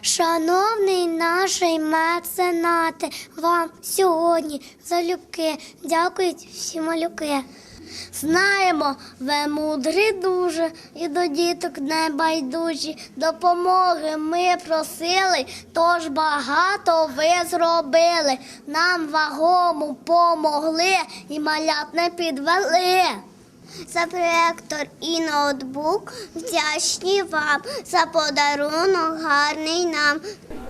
Шановний наший меценате, вам сьогодні залюбки дякують всі малюки. Знаємо, ви мудрі дуже і до діток не байдужі. Допомоги ми просили, тож багато ви зробили. Нам вагому помогли і малят не підвели. За проектор і ноутбук вдячні вам за подарунок гарний нам.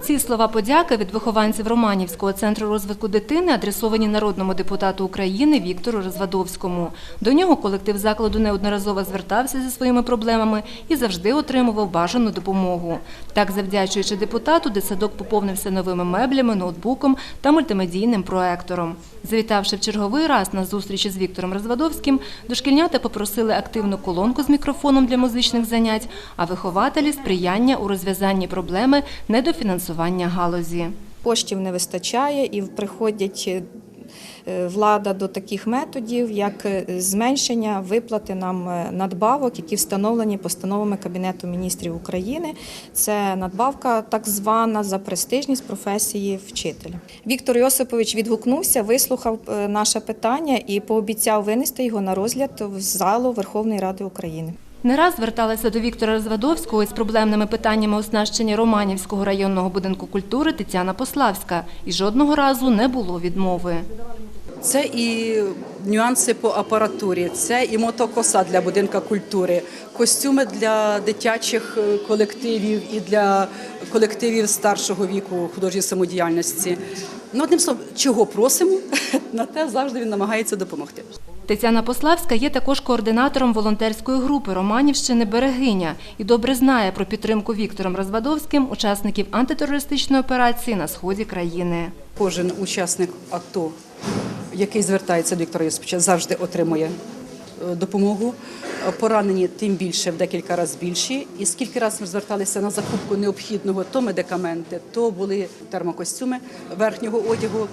Ці слова подяки від вихованців Романівського центру розвитку дитини адресовані народному депутату України Віктору Розвадовському. До нього колектив закладу неодноразово звертався зі своїми проблемами і завжди отримував бажану допомогу. Так, завдячуючи депутату, дитсадок поповнився новими меблями, ноутбуком та мультимедійним проектором. Завітавши в черговий раз на зустрічі з Віктором Розвадовським, дошкільнята попросили активну колонку з мікрофоном для музичних занять, а вихователі сприяння у розв'язанні проблеми недофінансування галузі. Коштів не вистачає і приходять е, влада до таких методів, як е, зменшення виплати нам е, надбавок, які встановлені постановами Кабінету міністрів України. Це надбавка так звана за престижність професії вчителя. Віктор Йосипович відгукнувся, вислухав е, наше питання і пообіцяв винести його на розгляд в залу Верховної Ради України. Не раз зверталася до Віктора Розвадовського із проблемними питаннями оснащення Романівського районного будинку культури Тетяна Пославська. І жодного разу не було відмови. Це і нюанси по апаратурі, це і мотокоса для будинка культури, костюми для дитячих е, колективів і для колективів старшого віку художньої самодіяльності. Ну, одним словом, чого просимо, на те завжди він намагається допомогти. Тетяна Пославська є також координатором волонтерської групи Романівщини Берегиня і добре знає про підтримку Віктором Розвадовським учасників антитерористичної операції на сході країни. Кожен учасник АТО, який звертається до Віктора Йосиповича, завжди отримує допомогу. Е, Поранені тим більше в декілька разів більші. І скільки разів ми зверталися на закупку необхідного, то медикаменти, то були термокостюми верхнього одягу.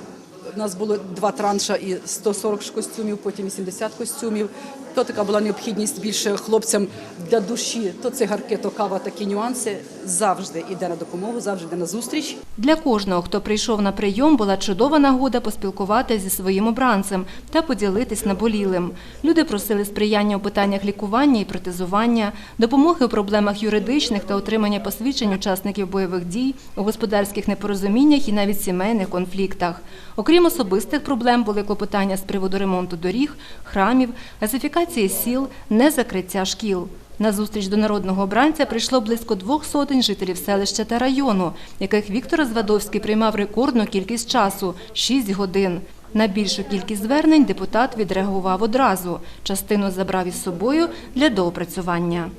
У нас було два транша і 140 ж костюмів, потім 80 костюмів. То така була необхідність більше хлопцям для душі, то цигарки, то кава, такі нюанси. Завжди йде на допомогу, завжди йде на зустріч. Для кожного, хто прийшов на прийом, була чудова нагода поспілкуватися зі своїм обранцем та поділитись наболілим. Люди просили сприяння у питаннях лікування і протезування, допомоги у проблемах юридичних та отримання посвідчень учасників бойових дій, у господарських непорозуміннях і навіть сімейних конфліктах. Окрім особистих проблем, були клопотання з приводу ремонту доріг, храмів, газифікації сіл, не закриття шкіл. На зустріч до народного обранця прийшло близько двох сотень жителів селища та району, яких Віктор Звадовський приймав рекордну кількість часу – 6 годин. На більшу кількість звернень депутат відреагував одразу. Частину забрав із собою для доопрацювання.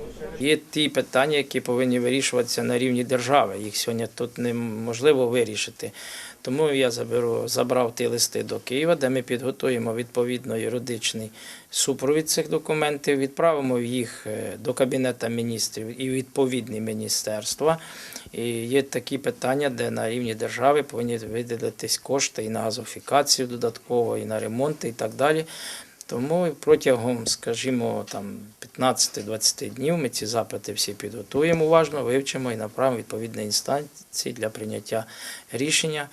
Є ті питання, які повинні вирішуватися на рівні держави. Їх сьогодні тут неможливо вирішити. Тому я заберу, забрав ті листи до Києва, де ми підготуємо відповідно юридичний супровід цих документів, відправимо їх е, до Кабінету міністрів і відповідні міністерства. І є такі питання, де на рівні держави повинні виділитись кошти і на газофікацію додатково, і на ремонти, і так далі. Тому протягом, скажімо, там 15-20 днів ми ці запити всі підготуємо уважно, вивчимо і направимо відповідні інстанції для прийняття рішення.